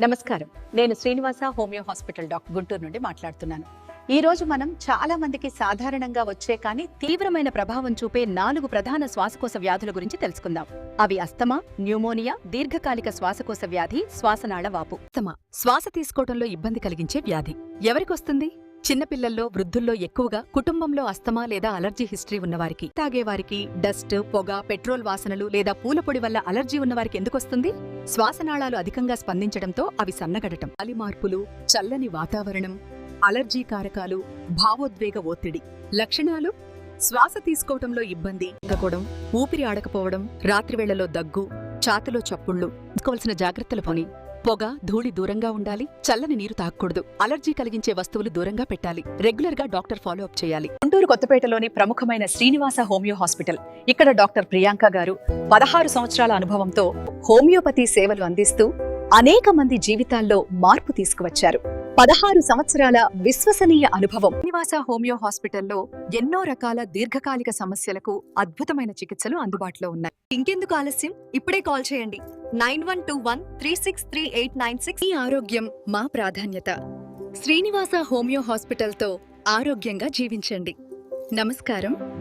నమస్కారం. నేను Srinivasa homeo hospital doctor Guntur నుండి మాట్లాడుతున్నాను. ఈ రోజు మనం చాలా మందికి సాధారణంగా వచ్చే కానీ తీవ్రమైన ప్రభావం చూపే నాలుగు ప్రధాన శ్వాసకోశ వ్యాధుల గురించి తెలుసుకుందాం. అవి అస్తమా న్యూమోనియా దీర్ఘకాలిక శ్వాసకోశ వ్యాధి శ్వాసనాళ వాపు. అస్తమా శ్వాస తీసుకోవడంలో ఇబ్బంది కలిగించే వ్యాధి. ఎవరికొస్తుంది చిన్నపిల్లల్లో వృద్ధుల్లో ఎక్కువగా కుటుంబంలో అస్తమా లేదా అలర్జీ హిస్టరీ ఉన్నవారికి తాగేవారికి డస్ట్ పొగ పెట్రోల్ వాసనలు లేదా పూలపొడి వల్ల అలర్జీ ఉన్నవారికి ఎందుకొస్తుంది శ్వాసనాళాలు అధికంగా స్పందించడంతో అవి సన్నగడటం అలి మార్పులు చల్లని వాతావరణం అలర్జీ కారకాలు భావోద్వేగ ఒత్తిడి. లక్షణాలు? శ్వాస తీసుకోవడంలో ఇబ్బంది తగ్గడం ఊపిరి ఆడకపోవడం రాత్రివేళలో దగ్గు ఛాతిలో చప్పుళ్ళు తీసుకోవాల్సిన జాగ్రత్తలు పోని. పొగ ధూళి దూరంగా ఉండాలి చల్లని నీరు తాగకూడదు అలర్జీ కలిగించే వస్తువులు దూరంగా పెట్టాలి. రెగ్యులర్గా డాక్టర్ ఫాలో అప్ చేయాలి. గుంటూరు కొత్తపేటలోని ప్రముఖమైన శ్రీనివాస హోమియో హాస్పిటల్. ఇక్కడ డాక్టర్ ప్రియాంక గారు పదహారు సంవత్సరాల అనుభవంతో హోమియోపతి సేవలు అందిస్తూ అనేక మంది జీవితాల్లో మార్పు తీసుకువచ్చారు. పదహారు సంవత్సరాల విశ్వసనీయ అనుభవం. శ్రీనివాస హోమియో హాస్పిటల్లో ఎన్నో రకాల దీర్ఘకాలిక సమస్యలకు అద్భుతమైన చికిత్సలు అందుబాటులో ఉన్నాయి. ఇంకెందుకు ఆలస్యం? ఇప్పుడే కాల్ చేయండి. Nine one two one three six three eight nine six. మీ ఆరోగ్యం మా ప్రాధాన్యత. శ్రీనివాస హోమియో హాస్పిటల్తో ఆరోగ్యంగా జీవించండి. నమస్కారం.